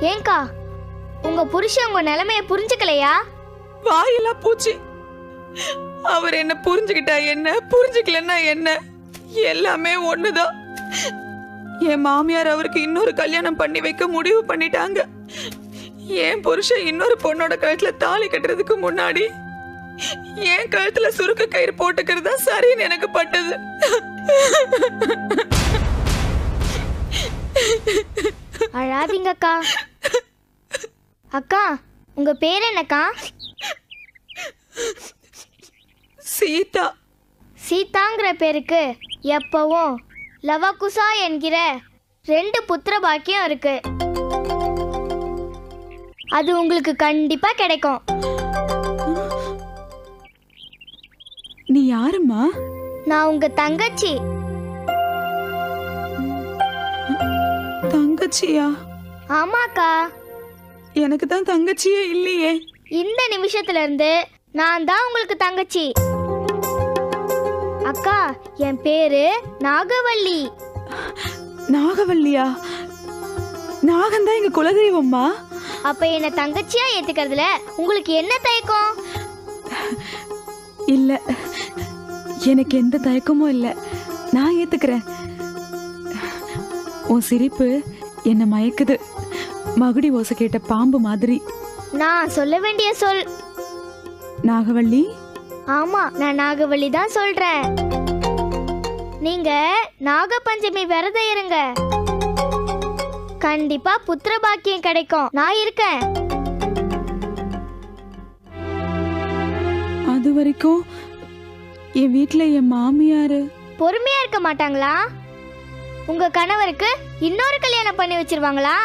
ஏங்கா உங்க புருஷன் உங்க நிலைமைய புரிஞ்சுக்கலையா? வாயெல்லாம் பூச்சி. அவர் என்ன புரிஞ்சுக்கிட்டா என்ன புரிஞ்சுக்கலன்னா என்ன? எல்லாமே ஒண்ணுதான். என் மாமியார் அவருக்கு இன்னொரு கல்யாணம் பண்ணி வைக்க முடிவு பண்ணிட்டாங்க. என் புருஷன் இன்னொரு பொண்ணோட கழுத்துல தாலி கட்டுறதுக்கு முன்னாடி என் கழுத்துல சுருக்க கயிறு போட்டுக்கிறது தான் சரின்னு எனக்கு பட்டது. அழாதீங்கக்கா. அக்கா உங்க பேர் என்னக்கா? சீதா. சீதாங்கிற பேருக்கு எப்பவும் லவகுசா என்கிற ரெண்டு புத்திர பாக்கியம் இருக்கு. அது உங்களுக்கு கண்டிப்பா கிடைக்கும். நீ யாரும்மா? நான் உங்க தங்கச்சி. தங்கச்சியா? ஆமாக்கா. எனக்கு தான் தங்கச்சியே இல்லையே. இந்த நிமிஷத்துல இருந்து நான் தான் உங்களுக்கு தங்கச்சி. அக்கா என் பேரு நாகவள்ளி. நாகவல்லியா நாகன் தான் எங்க குலதெய்வம்மா. அப்ப என்ன தங்கச்சியா ஏத்துக்கிறதுல உங்களுக்கு என்ன தயக்கம்? இல்ல எனக்கு எந்த தயக்கமும் இல்ல. நான் ஏத்துக்கிறேன். உன் சிரிப்பு என்ன மயக்குது. மகுடி ஓசை கேட்ட பாம்பு மாதிரி. நான் சொல்ல வேண்டிய சொல். நாகவள்ளி? ஆமா நான் நாகவள்ளி தான் சொல்றேன். நீங்க நாகபஞ்சமி விரதம் இருங்க. கண்டிப்பா புத்திர பாக்கியம் கிடைக்கும். நான் இருக்கேன். அது வரைக்கும் என் வீட்ல என் மாமியாரு. பொறுமையா இருக்க மாட்டாங்களா? உங்க கணவருக்கு இன்னொரு கல்யாணம் பண்ணி வச்சிருவாங்களா?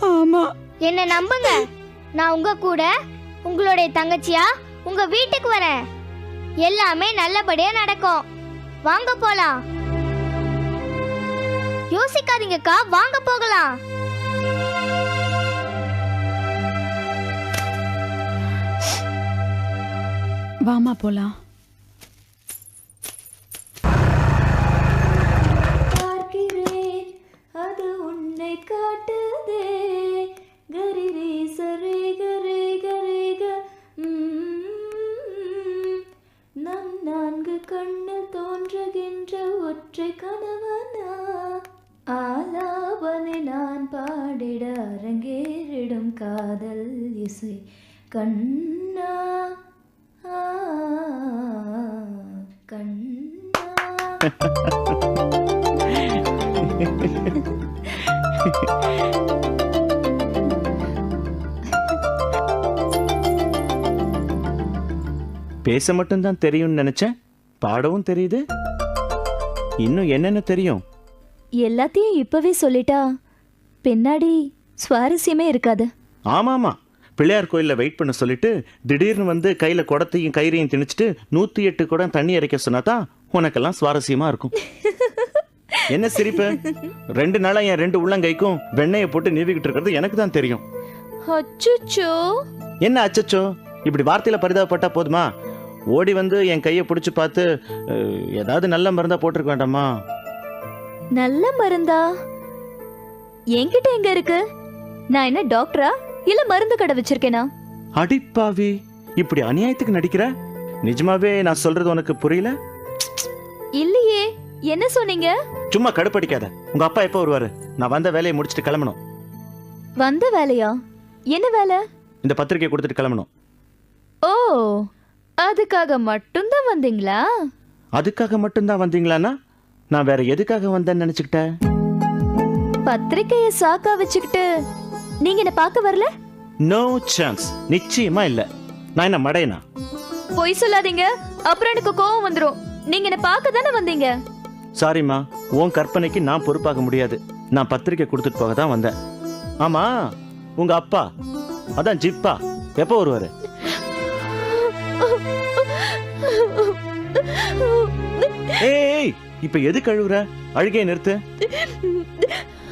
ஆமா. என்ன நம்புங்க. நான் உங்க கூட உங்களுடைய தங்கச்சியா உங்க வீட்டுக்கு வரேன். எல்லாமே நல்லபடியா நடக்கும். வாங்க போலாம். யோசிக்காதீங்கக்கா வாங்க போகலாம். வாமா போலாம். பார்க்கிறேன் அது உன்னை காட்டுதே பேச மட்டும்தான் தெரியும்னு நினைச்சேன். பாடவும் தெரியுது. இன்னும் என்னென்ன தெரியும்? எல்லாத்தையும் இப்பவே சொல்லிட்டா பின்னாடி சுவாரஸ்யமே இருக்காது. ஆமாமா. பிள்ளையார் கோயிலில் வெயிட் பண்ண சொல்லிட்டு திடீர்னு வந்து கையில் குடத்தையும் கயிறையும் திணிச்சிட்டு நூற்றி எட்டு குடம் தண்ணி இறைக்க சொன்னா தான் உனக்கெல்லாம் சுவாரஸ்யமா இருக்கும். என்ன சிரிப்பு? ரெண்டு நாளா என் ரெண்டு உள்ளங்கைக்கும் வெண்ணெயை போட்டு நீவிக்கிட்டு இருக்கிறது எனக்கு தான் தெரியும். என்ன அச்சச்சோ? இப்படி வார்த்தையில பரிதாபப்பட்டா போதுமா? ஓடி வந்து என் கையை பிடிச்சு பார்த்து ஏதாவது நல்ல மருந்தா போட்டிருக்க வேண்டாமா? நல்ல மருந்தா? என்கிட்ட எங்க இருக்கு? நான் என்ன டாக்டரா? இல்ல மருந்து கடை வச்சிருக்கேனா? அடிப்பாவி இப்படி அநியாயத்துக்கு நடிக்கிற? நிஜமாவே நான் சொல்றது உனக்கு புரியல? இல்லையே என்ன சொன்னீங்க? சும்மா கடுப்படிக்காத. உங்க அப்பா எப்போ வருவாரு? நான் வந்த வேலையை முடிச்சுட்டு கிளம்பணும். வந்த வேலையா? என்ன வேலை? இந்த பத்திரிக்கை கொடுத்துட்டு கிளம்பணும். ஓ அதுக்காக மட்டும்தான் வந்தீங்களா? அதுக்காக மட்டும்தான் வந்தீங்களான்னா? நான் வேற எதுக்காக வந்தேன்னு நினைச்சுக்கிட்டேன் பத்திரிக்கைய சாக்கா வச்சுக்கிட்டு நீங்க என்ன பார்க்க வரல? நோ சான்ஸ் நிச்சயமா இல்ல. நான் என்ன மடையனா? பொய் சொல்லாதீங்க. அப்புறம் எனக்கு கோவம் வந்துரும். நீங்க என்ன பார்க்க தானே வந்தீங்க? சாரிம்மா உன் கற்பனைக்கு நான் பொறுப்பாக முடியாது. நான் பத்திரிக்கை கொடுத்துட்டு போக தான் வந்தேன். ஆமா உங்க அப்பா. அதான் ஜிப்பா. எப்போ வருவாரு? ஏய் இப்ப எது கழுவுற அழுகையை நிறுத்து.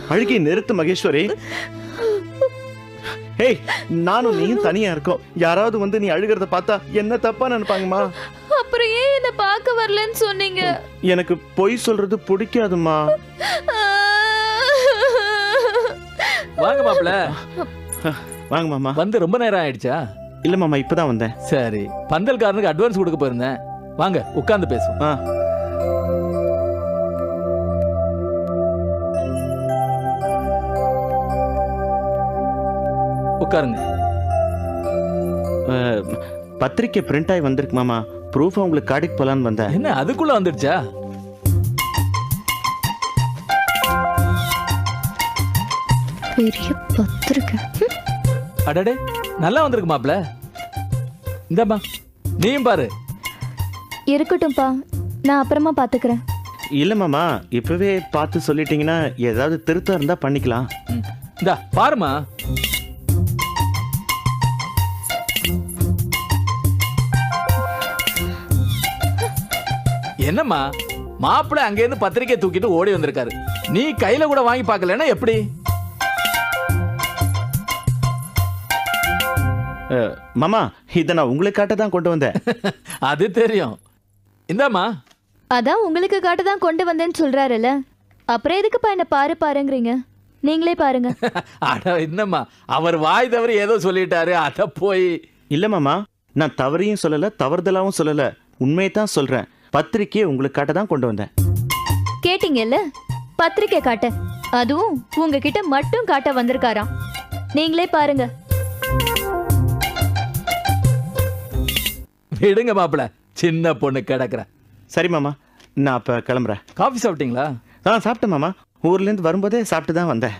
அழுகையை நிறுத்து மகேஸ்வரி. ஏய் நானும் நீயும் தனியா இருக்கோம். யாராவது வந்து நீ அழுகிறத பார்த்தா என்ன தப்பா நினைப்பாங்கம்மா? அப்புறம் ஏன் என்ன பார்க்க வரலன்னு சொன்னீங்க? எனக்கு பொய் சொல்றது பிடிக்காதும்மா. வாங்க மாப்பிள வாங்க மாமா. வந்து ரொம்ப நேரம் ஆயிடுச்சா? இல்ல மாமா இப்பதான் வந்தேன். சரி. பந்தல்காரனுக்கு அட்வான்ஸ் கொடுக்க போயிருந்தேன். வாங்க உட்கார்ந்து பேசுவோம். ஆ. உட்காருங்க. பத்திரிக்கை பிரிண்ட் ஆகி வந்திருக்கு மாமா. ப்ரூஃப் உங்களுக்கு காட்டிட்டு போலான்னு வந்தேன். என்ன அதுக்குள்ள வந்துடுச்சா? பெரிய பத்திரிக்கை. அடடே நல்லா வந்திருக்கு மாப்பிள. இந்தாம்மா நீயும் பாரு. இருக்கட்டும்பா நான் அப்புறமா பாத்துக்கிறேன். இல்ல மாமா. இப்பவே பார்த்து சொல்லிட்டீங்கன்னா ஏதாவது திருத்தம் இருந்தா பண்ணிக்கலாம். இந்தா பாருமா என்னம்மா? மாப்பிள்ளை அங்கேருந்து பத்திரிக்கை தூக்கிட்டு ஓடி வந்திருக்காரு. நீ கையில கூட வாங்கி பார்க்கலன்னா எப்படி? மாமா இதை நான் உங்களுக்கு காட்ட தான் கொண்டு வந்தேன். அது தெரியும். இந்தாம்மா. அதான் உங்களுக்கு காட்ட தான் கொண்டு வந்தேன்னு சொல்றாருல்ல. அப்புறம் எதுக்குப்பா என்ன பாரு பாருங்கிறீங்க? நீங்களே பாருங்க. அட என்னம்மா? அவர் வாய் தவறி ஏதோ சொல்லிட்டாரு அத போய். இல்ல மாமா. நான் தவறையும் சொல்லல தவறுதலாவும் சொல்லல. உண்மையை தான் சொல்றேன். பத்திரிக்கையை உங்களுக்கு காட்ட தான் கொண்டு வந்தேன். கேட்டீங்கல்ல? பத்திரிக்கை காட்ட. அதுவும் உங்ககிட்ட மட்டும் காட்ட வந்திருக்காராம். நீங்களே பாருங்க. விடுங்க மாப்பிள சின்ன பொண்ணு கிடக்குற. சரி மாமா நான் அப்ப கிளம்புறேன். காஃபி சாப்பிட்டீங்களா? ஆ சாப்பிட்டேன் மாமா. ஊர்ல இருந்து வரும்போதே சாப்பிட்டு தான் வந்தேன்.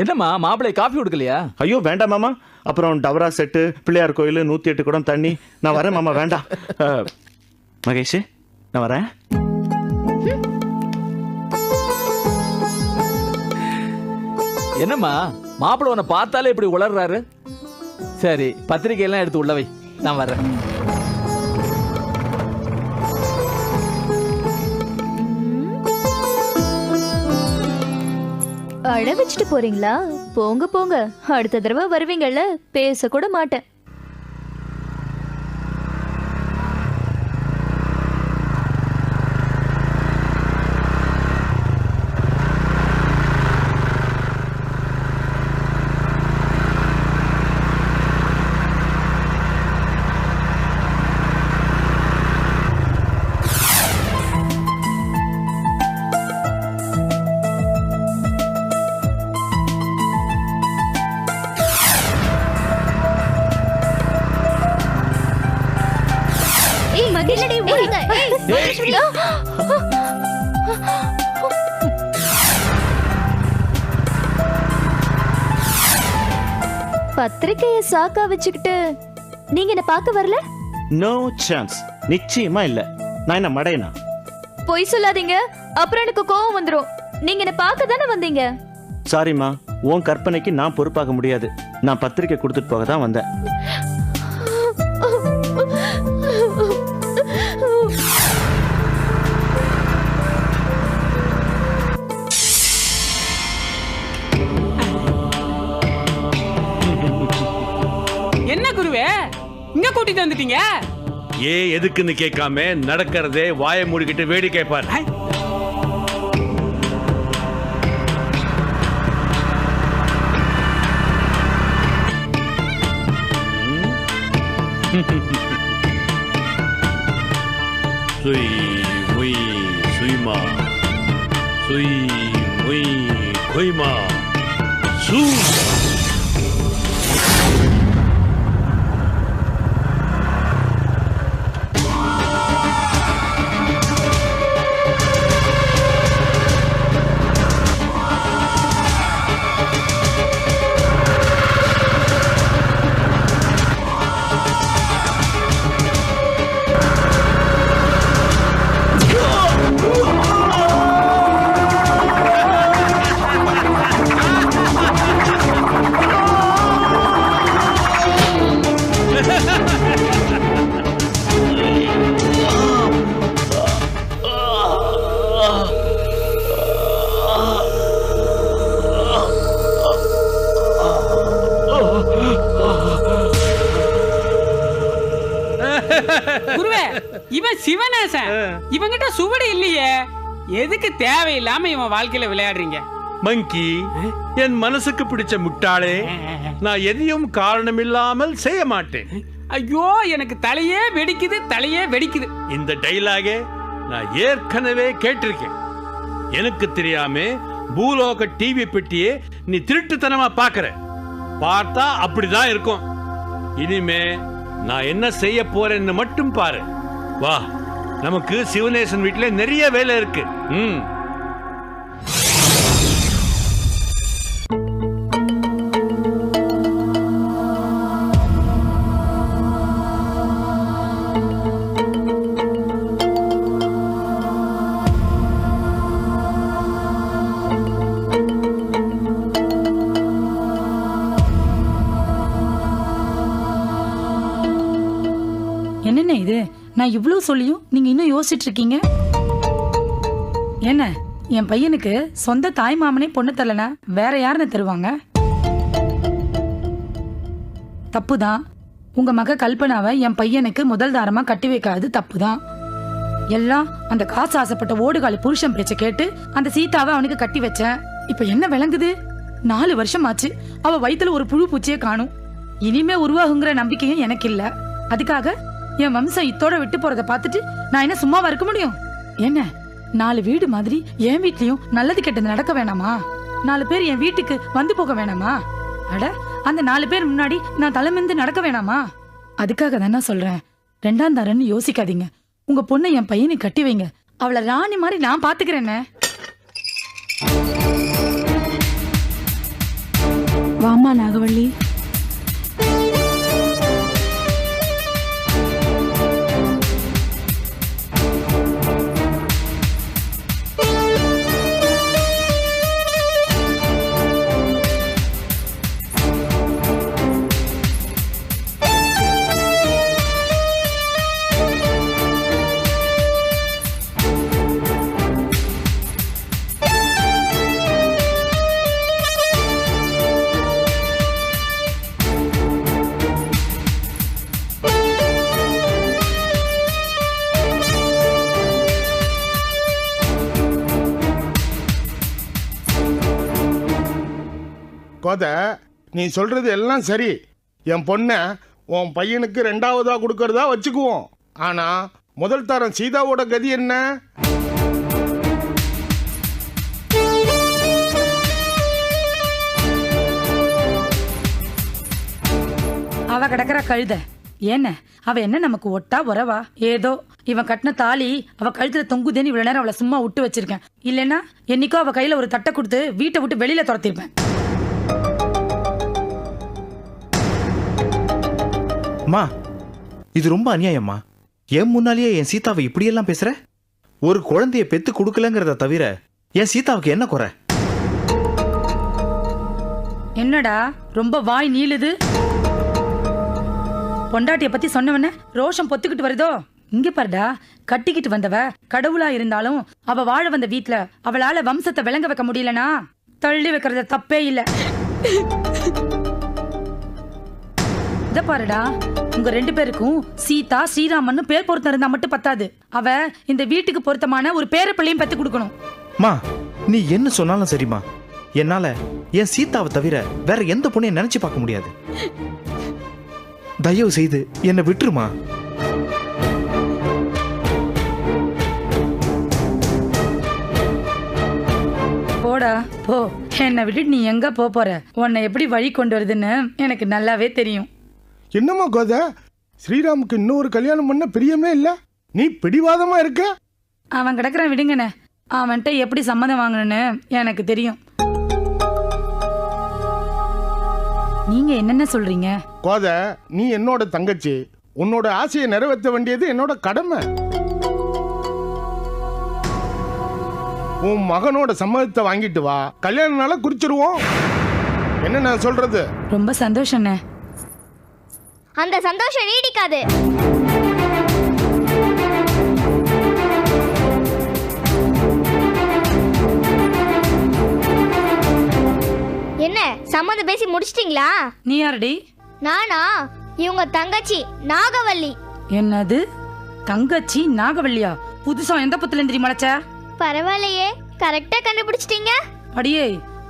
என்னம்மா மாப்பிள்ளை காஃபி கொடுக்கலையா? ஐயோ வேண்டாம் மாமா. அப்புறம் டவரா செட்டு பிள்ளையார் கோயில் நூத்தி எட்டு குடம் தண்ணி. நான் வரேன் மாமா வேண்டாம். மகேஷ்? நான் வரேன். என்னம்மா மாப்பிள்ளை உன்னை பார்த்தாலே இப்படி உளர்றாரு? சரி பத்திரிக்கை எல்லாம் எடுத்து உள்ள வை. நான் வர்றேன் அழ வச்சுட்டு போறீங்களா? போங்க போங்க. அடுத்த தடவை வருவீங்கல்ல? பேச கூட மாட்டேன். பத்திரிக்கைய சாக்கா வச்சுக்கிட்டு நீங்க என்ன பார்க்க வரல? நோ சான்ஸ் நிச்சயமா இல்ல. நான் என்ன மடையனா? பொய் சொல்லாதீங்க. அப்புறம் எனக்கு கோவம் வந்துரும். நீங்க என்ன பார்க்க தானே வந்தீங்க? சாரிம்மா உன் கற்பனைக்கு நான் பொறுப்பாக முடியாது. நான் பத்திரிக்கை கொடுத்துட்டு போக தான் வந்தேன். கூட்டிட்டு வந்துட்டீங்க? ஏ எதுக்குன்னு கேட்காம நடக்கிறதே வாயை மூடிக்கிட்டு வேடிக்கை பார் சுய் முய் சுய்மா. சுய் முய் கொய்மா. சூ. சிவநேசன் இவங்கிட்ட சுவடு இல்லையே. எதுக்கு தேவையில்லாம இவன் வாழ்க்கையில விளையாடுறீங்க? மங்கி என் மனசுக்கு பிடிச்ச முட்டாளே நான் எதையும் காரணமில்லாமல் செய்ய மாட்டேன். ஐயோ எனக்கு தலையே வெடிக்குது தலையே வெடிக்குது. இந்த டைலாகே நான் ஏற்கனவே கேட்டிருக்கேன். எனக்கு தெரியாம பூலோக டிவி பெட்டியே நீ திருட்டுத்தனமா பாக்குற பார்த்தா அப்படிதான் இருக்கும். இனிமே நான் என்ன செய்ய போறேன்னு மட்டும் பாரு. வா. நமக்கு சிவநேசன் வீட்டில் நிறைய வேலை இருக்கு. ம். நான் இவ்வளவு சொல்லியும் நீங்க இன்னும் யோசிச்சுட்டு இருக்கீங்க என்ன என் பையனுக்கு சொந்த தாய் மாமனே பொண்ணு தரலனா வேற யாருன்னு தருவாங்க? தப்புதான். உங்க மக கல்பனாவை என் பையனுக்கு முதல் தாரமா கட்டி வைக்காது தப்புதான். எல்லாம் அந்த காசு ஆசைப்பட்ட ஓடுகாலி புருஷன் பேச்ச கேட்டு அந்த சீதாவை அவனுக்கு கட்டி வச்சேன். இப்ப என்ன விளங்குது? நாலு வருஷம் ஆச்சு அவ வயித்துல ஒரு புழு பூச்சியே காணும். இனிமே உருவாகுங்கிற நம்பிக்கையும் எனக்கு இல்ல அதுக்காக என் வம்சம் இத்தோட விட்டு போறதை பார்த்துட்டு நான் என்ன சும்மாவா இருக்க முடியும்? என்ன? நாலு வீடு மாதிரி என் வீட்லயும் நல்லது கெட்டது நடக்க வேணாமா? நாலு பேர் என் வீட்டுக்கு வந்து போக வேணாமா? அட அந்த நாலு பேர் முன்னாடி நான் தலைமிந்து நடக்க வேணாமா? அதுக்காக தானே சொல்றேன். ரெண்டாம் தரன்னு யோசிக்காதீங்க. உங்க பொண்ணை என் பையனை கட்டி வைங்க. அவளை ராணி மாதிரி நான் பாத்துக்கிறேன்னு வாமா நாகவள்ளி. கோத நீ சொல்றது எல்லாம் சரி. என் பொண்ணை உன் பையனுக்கு ரெண்டாவதா கொடுக்கறதா வச்சுக்குவோம். ஆனா முதல் தரம் சீதாவோட கதி என்ன? அவ கிடக்குற கழுத. என்ன அவ என்ன நமக்கு ஒட்டா உறவா? ஏதோ இவன் கட்டின தாலி அவ கழுத்துல தொங்குதேன்னு இவ்வளவு நேரம் அவளை சும்மா விட்டு வச்சிருக்கேன். இல்லைன்னா என்னைக்கோ அவ கையில ஒரு தட்டை கொடுத்து வீட்டை விட்டு வெளியில துரத்திருப்பேன். அம்மா இது ரொம்ப அநியாயம்மா. என் முன்னாலேயே என் சீதாவை இப்படியெல்லாம் பேசுற? ஒரு குழந்தைய பெத்து கொடுக்கலங்கிறத தவிர என் சீதாவுக்கு என்ன குறை? என்னடா ரொம்ப வாய் நீளுது? பொண்டாட்டிய பத்தி சொன்னவன ரோஷம் பொத்துக்கிட்டு வருதோ? இங்க பாருடா கட்டிக்கிட்டு வந்தவ கடவுளா இருந்தாலும் அவ வாழ வந்த வீட்ல அவளால வம்சத்தை விளங்க வைக்க முடியலனா? தள்ளி வைக்கிறது தப்பே இல்ல. இத பாருடா உங்க ரெண்டு பேருக்கும் சீதா ஸ்ரீராமன்னு பேர் பொருத்தம் இருந்தா மட்டும் பத்தாது. அவ இந்த வீட்டுக்கு பொருத்தமான ஒரு பேர பிள்ளையும் பெத்து கொடுக்கணும். மா நீ என்ன சொன்னாலும் சரிம்மா. என்னால என் சீதாவை தவிர வேற எந்த பொண்ணையும் நினைச்சு பார்க்க முடியாது. தயவு செய்து என்னை விட்டுருமா? போடா போ. என்னை விட்டுட்டு நீ எங்க போற? உன்னை எப்படி வழி கொண்டு வருதுன்னு எனக்கு நல்லாவே தெரியும். என்னம்மா கோத? ஸ்ரீராமுக்கு இன்னொரு கல்யாணம் பண்ண பிரியமே இல்ல? நீ பிடிவாதமா இருக்க? அவன் கிடக்குறான் விடுங்கண்ணே. அவன்கிட்ட எப்படி சம்மதம் வாங்கணும்னு எனக்கு தெரியும். நீங்க என்னென்ன சொல்றீங்க? கோத நீ என்னோட தங்கச்சி. உன்னோட ஆசையை நிறைவேற்ற வேண்டியது என்னோட கடமை. உன் மகனோட சம்மதத்தை வாங்கிட்டு வா. கல்யாண நாள குறிச்சிருவோம். என்ன நான் சொல்றது? ரொம்ப சந்தோஷண்ணே. அந்த சந்தோஷம் நீடிக்காது. என்ன சம்மந்தம் பேசி முடிச்சிட்டீங்களா? நீ யாரடி? நானா? இவங்க தங்கச்சி நாகவல்லி என்னது? தங்கச்சி நாகவல்லியா புதுசா எந்த புத்துல எந்திரி முளைச்ச பரவாயில்லையே கரெக்டா கண்டுபிடிச்சிட்டீங்க. அடியே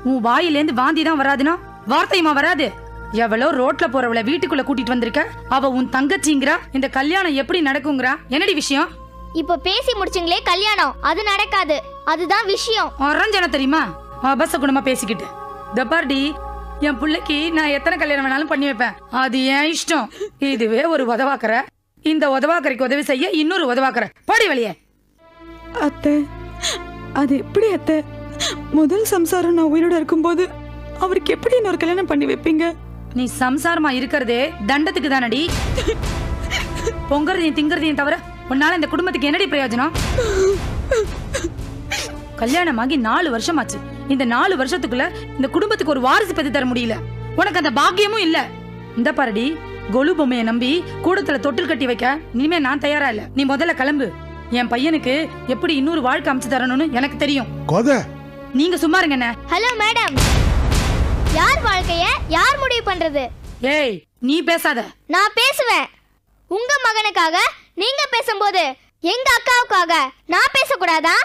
உன் வாயிலேந்து வாந்தி தான் வராதுன்னா வார்த்தையுமா வராது? எவ்வளோ ரோட்ல போறவளை வீட்டுக்குள்ள கூட்டிட்டு வந்திருக்க? அவ உன் தங்கச்சிங்கிறா? இந்த கல்யாணம் எப்படி நடக்குங்கிறா? என்னடி விஷயம்? இப்ப பேசி முடிச்சுங்களே கல்யாணம். அது நடக்காது. அதுதான் விஷயம். அரஞ்சன தெரியுமா? அபச குணமா பேசிக்கிட்டு. தப்பார்டி என் பிள்ளைக்கு நான் எத்தனை கல்யாணம் வேணாலும் பண்ணி வைப்பேன். அது என் இஷ்டம்? இதுவே ஒரு உதவாக்கற. இந்த உதவாக்கரைக்கு உதவி செய்ய இன்னொரு உதவாக்கற போடி வெளியே. அத்தை அது எப்படி அத்தை? முதல் சம்சாரம் நான் உயிரோட இருக்கும்போது அவருக்கு எப்படி இன்னொரு கல்யாணம் பண்ணி வைப்பீங்க? நீ சம்சாரமா இருக்கிறதே தண்டத்துக்கு தானடி பொங்கறதையும் திங்கறதையும் தவிர உன்னால இந்த குடும்பத்துக்கு என்னடி பிரயோஜனம்? கல்யாணமாகி நாலு வருஷம் ஆச்சு இந்த நாலு வருஷத்துக்குள்ள இந்த குடும்பத்துக்கு ஒரு வாரிசு பெற்று தர முடியல. உனக்கு அந்த பாக்கியமும் இல்ல. இந்த பாருடி கொலு பொம்மையை நம்பி கூடத்துல தொட்டில் கட்டி வைக்க இனிமே நான் தயாரா இல்ல. நீ முதல்ல கிளம்பு. என் பையனுக்கு எப்படி இன்னொரு வாழ்க்கை அமைச்சு தரணும்னு எனக்கு தெரியும். கோத. நீங்க சும்மா இருங்க ஹலோ மேடம். யார் வாழ்க்கைய யார் முடிவு பண்றது? ஏய் நீ பேசாத. நான் பேசுவேன். உங்க மகனுக்காக நீங்க பேசும்போது எங்க அக்காவுக்காக நான் பேசக்கூடாதா?